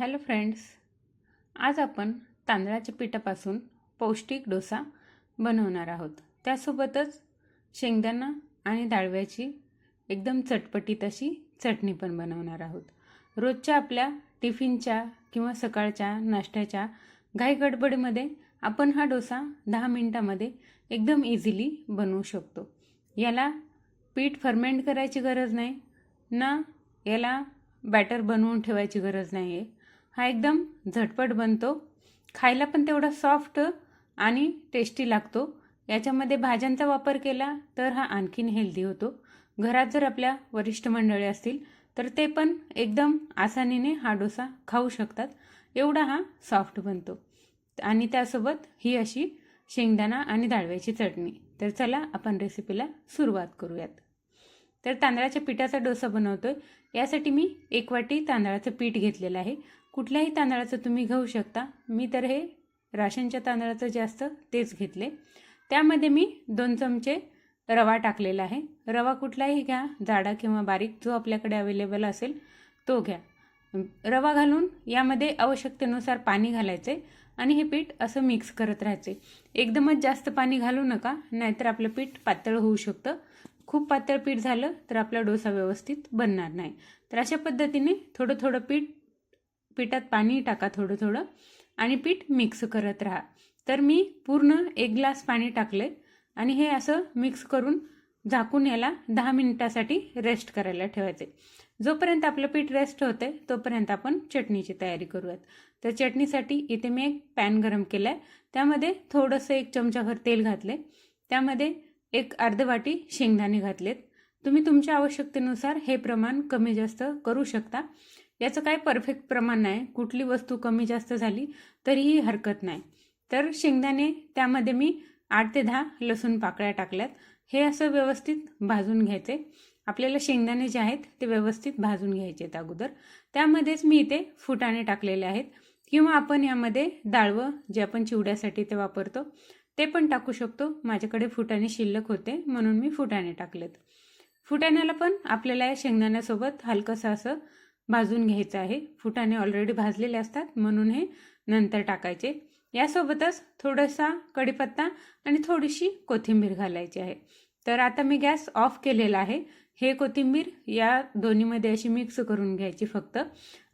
Hello friends आज आपण तांदळाच्या पिठापासून पौष्टिक डोसा बनवणार आहोत. त्यासोबतच शेंगदाणा आणि डाळव्याची एकदम चटपटीत अशी चटणी पण बनवणार आहोत. रोजच्या आपल्या टिफिनच्या किंवा सकाळच्या नाश्त्याच्या घाई गडबडीमध्ये आपण हा डोसा दहा मिनटामध्ये एकदम इझिली बनवू शकतो. याला पीठ फर्मेंट करायची गरज नाही ना याला बॅटर बनवून ठेवायची गरज नाही आहे हा एकदम झटपट बनतो. खायला पण तेवढा सॉफ्ट आणि टेस्टी लागतो. याच्यामध्ये भाज्यांचा वापर केला तर हा आणखीन हेल्दी होतो. घरात जर आपल्या वरिष्ठ मंडळी असतील तर ते पण एकदम आसानीने हा डोसा खाऊ शकतात. एवढा हा सॉफ्ट बनतो. आणि त्यासोबत ही अशी शेंगदाणा आणि डाळव्याची चटणी. तर चला आपण रेसिपीला सुरुवात करूयात. तर तांदळाच्या पिठाचा डोसा बनवतोय. यासाठी मी एक वाटी तांदळाचं पीठ घेतलेलं आहे. कुठल्याही तांदळाचं तुम्ही घेऊ शकता. मी तर हे राशनच्या तांदळाचं जास्त तेच घेतले. त्यामध्ये मी दोन चमचे रवा टाकलेला आहे. रवा कुठलाही घ्या जाडा किंवा बारीक जो आपल्याकडे अवेलेबल असेल तो घ्या. रवा घालून यामध्ये आवश्यकतेनुसार पाणी घालायचे आणि हे पीठ असं मिक्स करत राहायचे. एकदमच जास्त पाणी घालू नका नाहीतर आपलं पीठ पातळ होऊ शकतं. खूप पातळ पीठ झालं तर आपला डोसा व्यवस्थित बनणार नाही. तर अशा पद्धतीने थोडं थोडं पीठ पिठात पाणी टाका थोडं थोडं आणि पीठ मिक्स करत राहा. तर मी पूर्ण एक ग्लास पाणी टाकले आणि हे असं मिक्स करून झाकून याला दहा मिनिटासाठी रेस्ट करायला ठेवायचे. जोपर्यंत आपलं पीठ रेस्ट होते तोपर्यंत आपण चटणीची तयारी करूयात. तर चटणीसाठी इथे मी एक पॅन गरम केलं आहे त्यामध्ये थोडंसं एक चमचाभर तेल घातले त्यामध्ये एक अर्ध वाटी शेंगदाणे घातलेत. तुम्ही तुमच्या आवश्यकतेनुसार हे प्रमाण कमी जास्त करू शकता. याचं काय परफेक्ट प्रमाण नाही. कुठली वस्तू कमी जास्त झाली तरीही हरकत नाही. तर शेंगदाणे त्यामध्ये मी आठ ते दहा लसूण पाकळ्या टाकल्यात. हे असं व्यवस्थित भाजून घ्यायचे. आपल्याला शेंगदाणे जे आहेत ते व्यवस्थित भाजून घ्यायचे आहेत अगोदर. त्यामध्येच मी इथे फुटाणे टाकलेले आहेत. किंवा आपण यामध्ये डाळवं जे आपण चिवड्यासाठी ते वापरतो ते पण टाकू शकतो. माझ्याकडे फुटाणे शिल्लक होते म्हणून मी फुटाणे टाकलेत. फुटाण्याला पण आपल्याला या शेंगदाण्यासोबत हलकंसं असं भाजून घ्यायचं आहे. फुटाणे ऑलरेडी भाजलेले असतात म्हणून हे नंतर टाकायचे. यासोबतच थोडासा कढीपत्ता आणि थोडीशी कोथिंबीर घालायची आहे. तर आता मी गॅस ऑफ केलेला आहे. हे कोथिंबीर या दोन्हीमध्ये अशी मिक्स करून घ्यायची फक्त.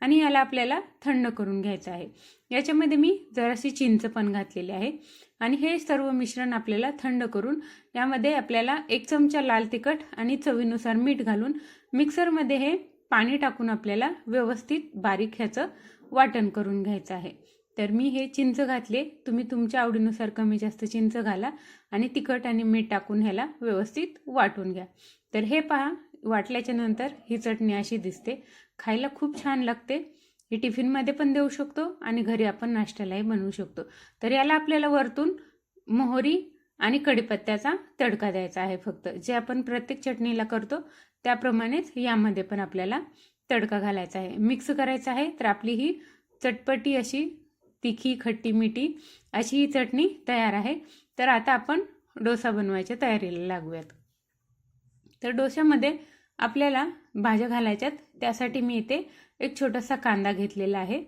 आणि याला आपल्याला थंड करून घ्यायचं आहे. याच्यामध्ये मी जराशी चिंच पण घातलेली आहे. आणि हे सर्व मिश्रण आपल्याला थंड करून यामध्ये आपल्याला एक चमचा लाल तिखट आणि चवीनुसार मीठ घालून मिक्सरमध्ये हे पाणी टाकून आपल्याला व्यवस्थित बारीक ह्याचं वाटण करून घ्यायचं आहे. तर मी हे चिंच घातले. तुम्ही तुमच्या आवडीनुसार कमी जास्त चिंच घाला आणि तिखट आणि मीठ टाकून ह्याला व्यवस्थित वाटून घ्या. तर हे पहा वाटल्याच्या नंतर ही चटणी अशी दिसते. खायला खूप छान लागते. हे टिफिनमध्ये पण देऊ शकतो आणि घरी आपण नाश्त्यालाही बनवू शकतो. तर याला आपल्याला वरतून मोहरी आणि कढीपत्त्याचा तडका द्यायचा आहे फक्त. जे आपण प्रत्येक चटणीला करतो त्याप्रमाणेच यामध्ये पण आपल्याला तडका घालायचा आहे. मिक्स करायचा आहे तर आपली ही चटपटी अशी तिखी खट्टी मिठी अशी ही चटणी तयार आहे. तर आता आपण डोसा बनवायच्या तयारीला लागूयात. तर डोश्यामध्ये आपल्याला भाज्या घालायच्यात. त्यासाठी मी इथे एक छोटासा कांदा घेतलेला आहे.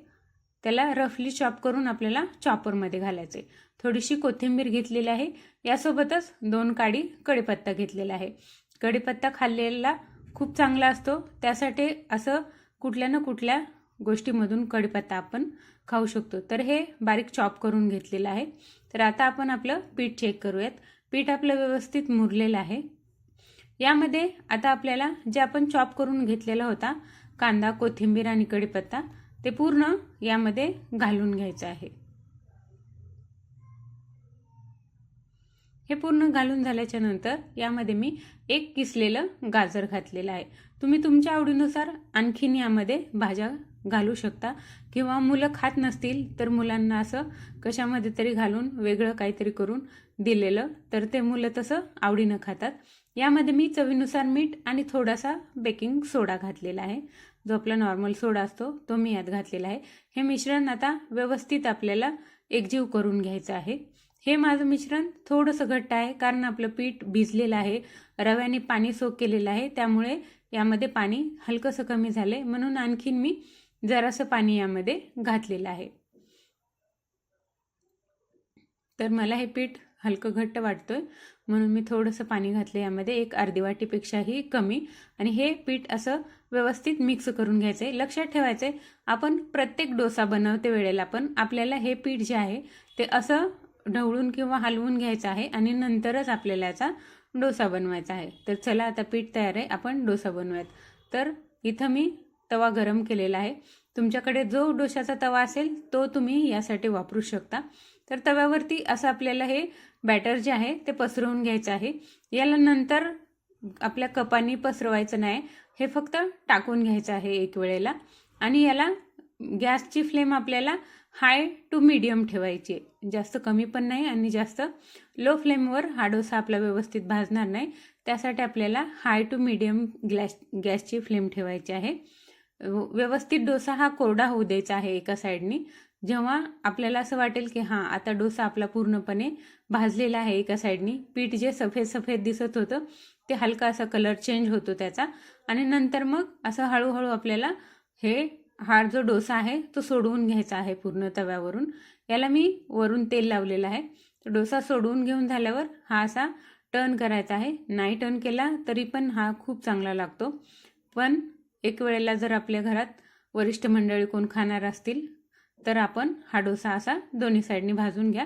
त्याला रफली चॉप करून आपल्याला चॉपरमध्ये घालायचे थोडीशी कोथिंबीर घेतलेली आहे. यासोबतच दोन काडी कढीपत्ता घेतलेला आहे. कढीपत्ता खाल्लेला खूप चांगला असतो. त्यासाठी असं कुठल्या ना कुठल्या गोष्टीमधून कढीपत्ता आपण खाऊ शकतो. तर हे बारीक चॉप करून घेतलेलं आहे. तर आता आपण आपलं पीठ चेक करूयात. पीठ आपलं व्यवस्थित मुरलेलं आहे. यामध्ये आता आपल्याला जे आपण चॉप करून घेतलेला होता कांदा कोथिंबीर आणि कढीपत्ता ते पूर्ण यामध्ये घालून घ्यायचं आहे. हे पूर्ण घालून झाल्याच्यानंतर यामध्ये मी एक किसलेलं गाजर घातलेलं आहे. तुम्ही तुमच्या आवडीनुसार आणखीन यामध्ये भाज्या घालू शकता. किंवा मुलं खात नसतील तर मुलांना असं कशामध्ये तरी घालून वेगळं काहीतरी करून दिलेलं. तर ते मुलं तसं आवडीनं खातात. यामध्ये मी चवीनुसार मीठ आणि थोडासा बेकिंग सोडा घातलेला आहे. जो आपला नॉर्मल सोडा असतो तो मी यात घातलेला आहे. हे मिश्रण आता व्यवस्थित आपल्याला एकजीव करून घ्यायचं आहे. हे माझं मिश्रण थोडंसं घट्ट आहे कारण आपलं पीठ भिजलेलं आहे. रव्याने पाणी सोक केलेलं आहे त्यामुळे यामध्ये पाणी हलकंसं कमी झालं आहे म्हणून आणखीन मी जरासं पाणी यामध्ये घातलेलं आहे. तर मला हे पीठ हलकं घट्ट वाटतोय म्हणून मी थोडंसं पाणी घातलं यामध्ये. एक अर्धी वाटीपेक्षाही कमी. आणि हे पीठ असं व्यवस्थित मिक्स करून घ्यायचं आहे लक्षात ठेवायचं आहे आपण प्रत्येक डोसा बनवते वेळेला पण आपल्याला हे पीठ जे आहे ते असं ढवळून किंवा हलवून घ्यायचं आहे आणि नंतरच आपल्याला याचा डोसा बनवायचा आहे. तर चला आता पीठ तयार आहे आपण डोसा बनवूयात. तर इथं मी तवा गरम केलेला आहे. तुमच्याकडे जो डोशाचा तवा असेल तो तुम्ही यासाठी वापरू शकता. तर तव्यावरती असं आपल्याला हे बॅटर जे आहे ते पसरवून घ्यायचं आहे. याला नंतर आपल्या कपानी पसरवायचं नाही. हे फक्त टाकून घ्यायचं आहे एक वेळेला. आणि याला गॅसची फ्लेम आपल्याला हाय टू मिडियम ठेवायची. जास्त कमी पण नाही आणि जास्त लो फ्लेमवर हा डोसा आपला व्यवस्थित भाजणार नाही. त्यासाठी आपल्याला हाय टू मिडियम गॅस गॅसची फ्लेम ठेवायची आहे. व्यवस्थित डोसा हा कोरडा होऊ द्यायचा आहे एका साईडनी जेव्हा आपल्याला असं वाटेल की हां आता डोसा आपला पूर्णपणे भाजलेला आहे एका साईडनी पीठ जे सफेद सफेद दिसत होतं ते हलका असा कलर चेंज होतो त्याचा. आणि नंतर मग असं हळूहळू आपल्याला हे हा जो डोसा आहे तो सोडवून घ्यायचा आहे पूर्ण तव्यावरून. याला मी वरून तेल लावलेलं आहे. तर डोसा सोडवून घेऊन झाल्यावर हा असा टर्न करायचा आहे. नाही टर्न केला तरी पण हा खूप चांगला लागतो. पण एक वेळेला जर आपल्या घरात वरिष्ठ मंडळी कोण खाणार असतील तर आपण हा डोसा असा दोन्ही साईडनी भाजून घ्या.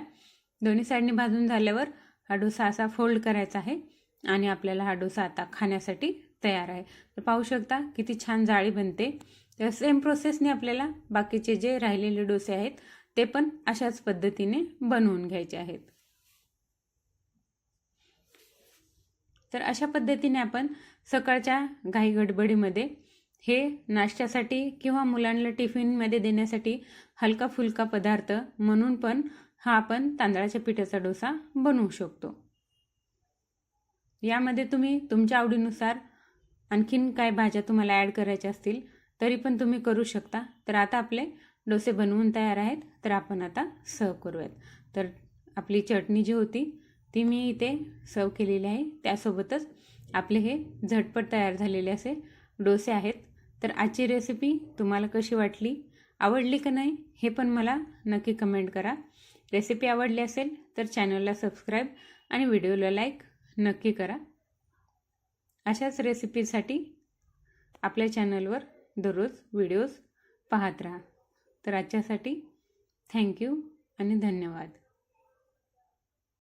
दोन्ही साईडनी भाजून झाल्यावर हा डोसा असा फोल्ड करायचा आहे आणि आपल्याला हा डोसा आता खाण्यासाठी तयार आहे. तर पाहू शकता किती छान जाळी बनते. तर सेम प्रोसेसने आपल्याला बाकीचे जे राहिलेले डोसे आहेत ते पण अशाच पद्धतीने बनवून घ्यायचे आहेत. तर अशा पद्धतीने आपण सकाळच्या घाई गडबडीमध्ये हे नाश्त्यासाठी किंवा मुलांना टिफिनमध्ये देण्यासाठी हलका फुलका पदार्थ म्हणून पण हा आपण तांदळाच्या पिठाचा डोसा बनवू शकतो. यामध्ये तुम्ही तुमच्या आवडीनुसार आणखीन काय भाज्या तुम्हाला ॲड करायच्या असतील तरी पण तुम्ही करू शकता. तर आता आपले डोसे बनवून तयार आहेत. तर आपण आता सर्व करूयात. तर आपली चटणी जी होती ती मी इथे सर्व केलेली आहे. त्यासोबतच आपले हे झटपट तयार झालेले असे डोसे आहेत. तर आजची रेसिपी तुम्हाला कशी वाटली? आवडली का नाही? हे पण मला नक्की कमेंट करा. रेसिपी आवडली असेल तर चॅनलला सबस्क्राईब आणि व्हिडिओला लाईक नक्की करा. अशाच रेसिपीसाठी आपल्या चॅनलवर दररोज व्हिडिओज पाहत राहा. तर आजच्यासाठी थँक्यू आणि धन्यवाद.